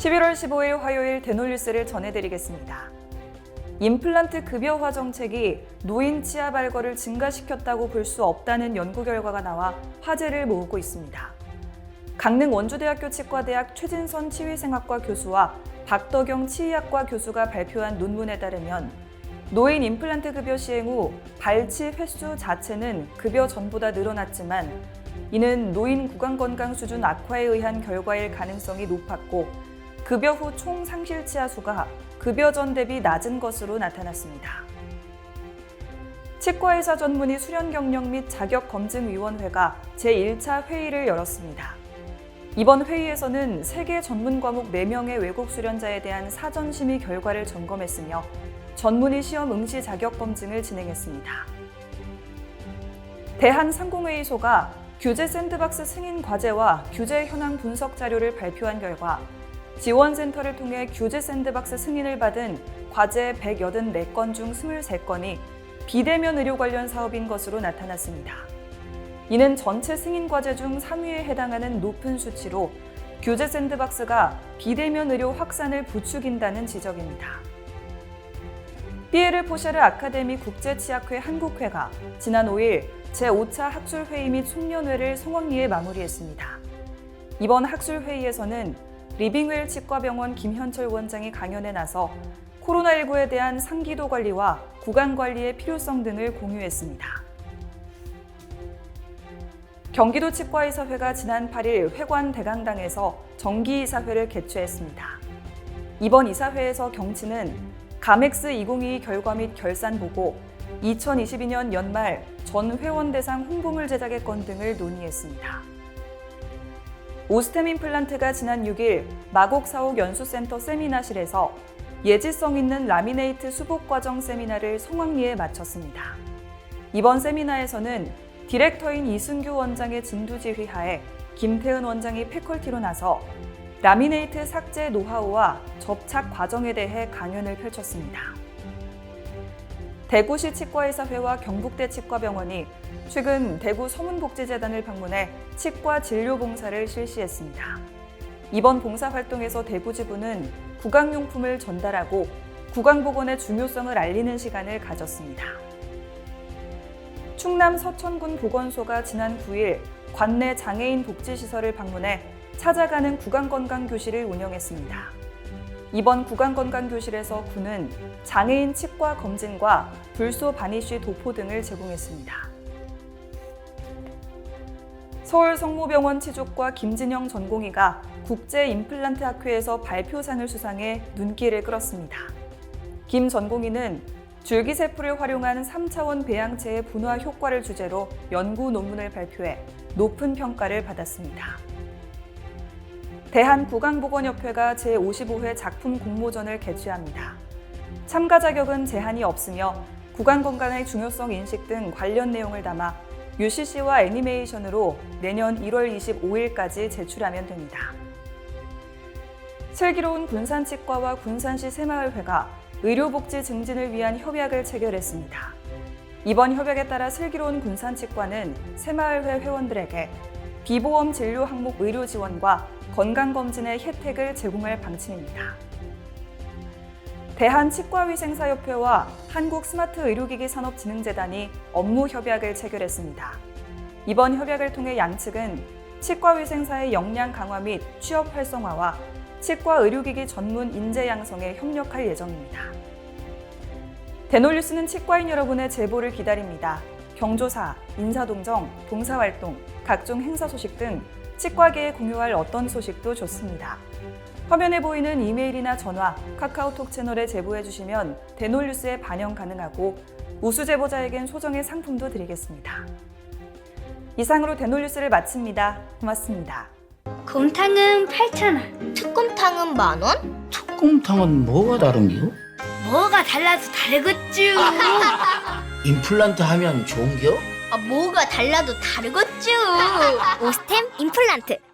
11월 15일 화요일 대놀뉴스를 전해드리겠습니다. 임플란트 급여화 정책이 노인 치아 발거를 증가시켰다고 볼 수 없다는 연구 결과가 나와 화제를 모으고 있습니다. 강릉 원주대학교 치과대학 최진선 치위생학과 교수와 박덕영 치의학과 교수가 발표한 논문에 따르면 노인 임플란트 급여 시행 후 발치 횟수 자체는 급여 전보다 늘어났지만 이는 노인 구강 건강 수준 악화에 의한 결과일 가능성이 높았고 급여 후 총 상실 치아 수가 급여 전 대비 낮은 것으로 나타났습니다. 치과의사 전문의 수련 경력 및 자격 검증 위원회가 제1차 회의를 열었습니다. 이번 회의에서는 세계 전문 과목 4명의 외국 수련자에 대한 사전 심의 결과를 점검했으며 전문의 시험 응시 자격 검증을 진행했습니다. 대한상공회의소가 규제 샌드박스 승인 과제와 규제 현황 분석 자료를 발표한 결과 지원센터를 통해 규제 샌드박스 승인을 받은 과제 184건 중 23건이 비대면 의료 관련 사업인 것으로 나타났습니다. 이는 전체 승인 과제 중 3위에 해당하는 높은 수치로 규제 샌드박스가 비대면 의료 확산을 부추긴다는 지적입니다. 피에르 포샤르 아카데미 국제치약회 한국회가 지난 5일 제5차 학술회의 및 송년회를 성황리에 마무리했습니다. 이번 학술회의에서는 리빙웰 치과병원 김현철 원장이 강연에 나서 코로나19에 대한 상기도 관리와 구강 관리의 필요성 등을 공유했습니다. 경기도 치과의사회가 지난 8일 회관 대강당에서 정기이사회를 개최했습니다. 이번 이사회에서 경치는 가맥스 2022 결과 및 결산 보고, 2022년 연말 전 회원 대상 홍보물 제작의 건 등을 논의했습니다. 오스템 임플란트가 지난 6일 마곡사옥 연수센터 세미나실에서 예지성 있는 라미네이트 수복 과정 세미나를 성황리에 마쳤습니다. 이번 세미나에서는 디렉터인 이순규 원장의 진두지휘하에 김태은 원장이 패컬티로 나서 라미네이트 삭제 노하우와 접착 과정에 대해 강연을 펼쳤습니다. 대구시 치과의사회와 경북대 치과병원이 최근 대구 서문복지재단을 방문해 치과 진료 봉사를 실시했습니다. 이번 봉사 활동에서 대구 지부는 구강용품을 전달하고 구강보건의 중요성을 알리는 시간을 가졌습니다. 충남 서천군 보건소가 지난 9일 관내 장애인 복지시설을 방문해 찾아가는 구강건강교실을 운영했습니다. 이번 구강건강교실에서 군은 장애인 치과 검진과 불소 바니쉬 도포 등을 제공했습니다. 서울 성모병원 치족과 김진영 전공의가 국제 임플란트 학회에서 발표상을 수상해 눈길을 끌었습니다. 김 전공의는 줄기세포를 활용한 3차원 배양체의 분화 효과를 주제로 연구 논문을 발표해 높은 평가를 받았습니다. 대한구강보건협회가 제55회 작품 공모전을 개최합니다. 참가 자격은 제한이 없으며 구강 건강의 중요성 인식 등 관련 내용을 담아 UCC와 애니메이션으로 내년 1월 25일까지 제출하면 됩니다. 슬기로운 군산치과와 군산시 새마을회가 의료복지 증진을 위한 협약을 체결했습니다. 이번 협약에 따라 슬기로운 군산치과는 새마을회 회원들에게 비보험 진료 항목 의료 지원과 건강검진의 혜택을 제공할 방침입니다. 대한치과위생사협회와 한국스마트의료기기산업진흥재단이 업무 협약을 체결했습니다. 이번 협약을 통해 양측은 치과위생사의 역량 강화 및 취업 활성화와 치과 의료기기 전문 인재 양성에 협력할 예정입니다. 대놀뉴스는 치과인 여러분의 제보를 기다립니다. 경조사, 인사동정, 봉사활동, 각종 행사 소식 등 치과계에 공유할 어떤 소식도 좋습니다. 화면에 보이는 이메일이나 전화, 카카오톡 채널에 제보해 주시면 대놀뉴스에 반영 가능하고 우수 제보자에겐 소정의 상품도 드리겠습니다. 이상으로 대놀뉴스를 마칩니다. 고맙습니다. 곰탕은 8,000원. 특곰탕은 만 원? 특곰탕은 뭐가 다른겨? 뭐가 달라서 다르겠쥬. 임플란트 하면 좋은겨? 아, 뭐가 달라도 다르겠죠. 오스템 임플란트.